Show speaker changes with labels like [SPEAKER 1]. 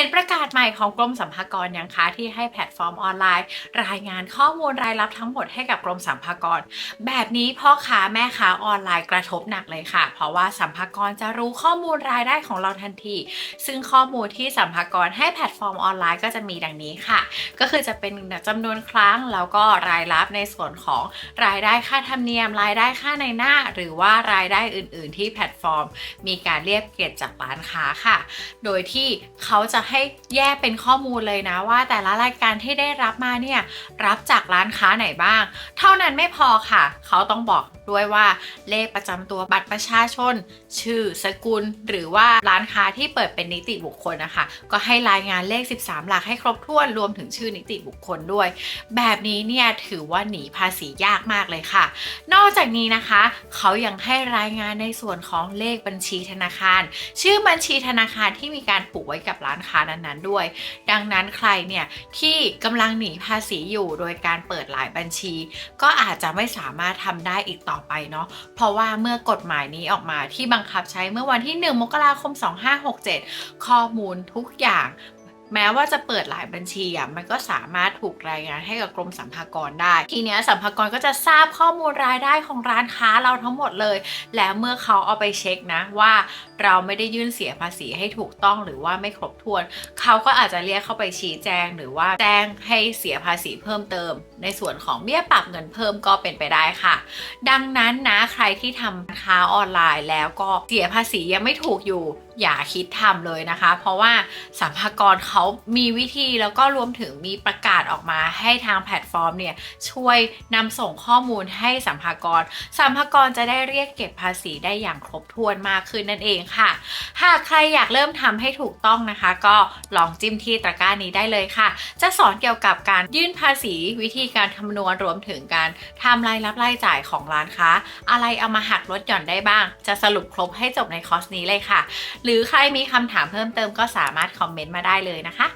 [SPEAKER 1] ห็นประกาศใหม่ของกรมสรรพากรยังคะที่ให้แพลตฟอร์มออนไลน์ รายงานข้อมูลรายรับทั้งหมดให้กับกรมสรรพากร แบบนี้พ่อค้าแม่ค้าออนไลน์กระทบหนักเลยค่ะ เพราะว่าสัมภากรจะรู้ข้อมูลรายได้ของเราทันที ซึ่งข้อมูลที่สัมภากรให้แพลตฟอร์มออนไลน์ก็จะมีดังนี้ค่ะ ก็คือจะเป็นจำนวนครั้งแล้วก็รายรับในส่วนของรายได้ค่าธรรมเนียม รายได้ค่าในหน้า หรือว่ารายได้อื่น ๆ ที่แพลตฟอร์ม มีการเรียกเก็บจากร้านค้าค่ะ โดยที่เขาจะให้แยกเป็นข้อมูลเลยนะว่าแต่ละรายการที่ได้รับมาเนี่ยรับจากร้านค้าไหนบ้าง เท่านั้นไม่พอค่ะ เขาต้องบอกด้วยว่าเลขประจำตัวบัตรประชาชน ชื่อสกุล หรือว่าร้านค้าที่เปิดเป็นนิติบุคคลนะคะ ก็ให้รายงานเลข 13 หลักให้ครบถ้วนรวมถึงชื่อนิติบุคคลด้วย แบบนี้เนี่ยถือว่าหนีภาษียากมากเลยค่ะ นอกจากนี้นะคะ เขายังให้รายงานในส่วนของเลขบัญชีธนาคาร ชื่อบัญชีธนาคารที่มีการผูกไว้กับร้านค้านั้นๆด้วย ดังนั้นใครเนี่ยที่กำลังหนีภาษีอยู่โดยการเปิดหลายบัญชี ก็อาจจะไม่สามารถทำได้อีกต่อไปเนาะเพราะว่าเมื่อกฎหมายนี้ออกมาที่บังคับใช้เมื่อวันที่ 1 มกราคม 2567 ข้อมูลทุกอย่าง แม้ว่าจะเปิดหลายบัญชีอะมันก็สามารถถูกรายงานให้กับกรมสรรพากรได้ ทีเนี้ยสรรพากรก็จะทราบข้อมูลรายได้ของร้านค้าเราทั้งหมดเลย แล้วเมื่อเขาเอาไปเช็คนะว่าเราไม่ได้ยื่นเสียภาษีให้ถูกต้องหรือว่าไม่ครบถ้วน เขาก็อาจจะเรียกเข้าไปชี้แจง หรือว่าแจ้งให้เสียภาษีเพิ่มเติม ในส่วนของเบี้ยปรับเงินเพิ่มก็เป็นไปได้ค่ะ ดังนั้นนะใครที่ทำค้าออนไลน์แล้วก็เสียภาษียังไม่ถูกอยู่อย่าคิดทำเลยนะคะ เพราะว่าสัมภากรเขามีวิธีแล้วก็รวมถึงมีประกาศออกมาให้ทางแพลตฟอร์มเนี่ยช่วยนำส่งข้อมูลให้สัมภากร สัมภากรจะได้เรียกเก็บภาษีได้อย่างครบถ้วนมากขึ้นนั่นเองค่ะ หากใครอยากเริ่มทำให้ถูกต้องนะคะ ก็ลองจิ้มที่ตะกร้านี้ได้เลยค่ะ จะสอนเกี่ยวกับการยื่นภาษีวิธีการคำนวณรวมถึงการทำรายรับรายจ่ายของร้านค้า อะไรเอามาหักลดหย่อนได้บ้าง จะสรุปครบให้จบในคอร์สนี้เลยค่ะหรือใครมีคำถามเพิ่มเติมก็สามารถคอมเมนต์มาได้เลยนะคะ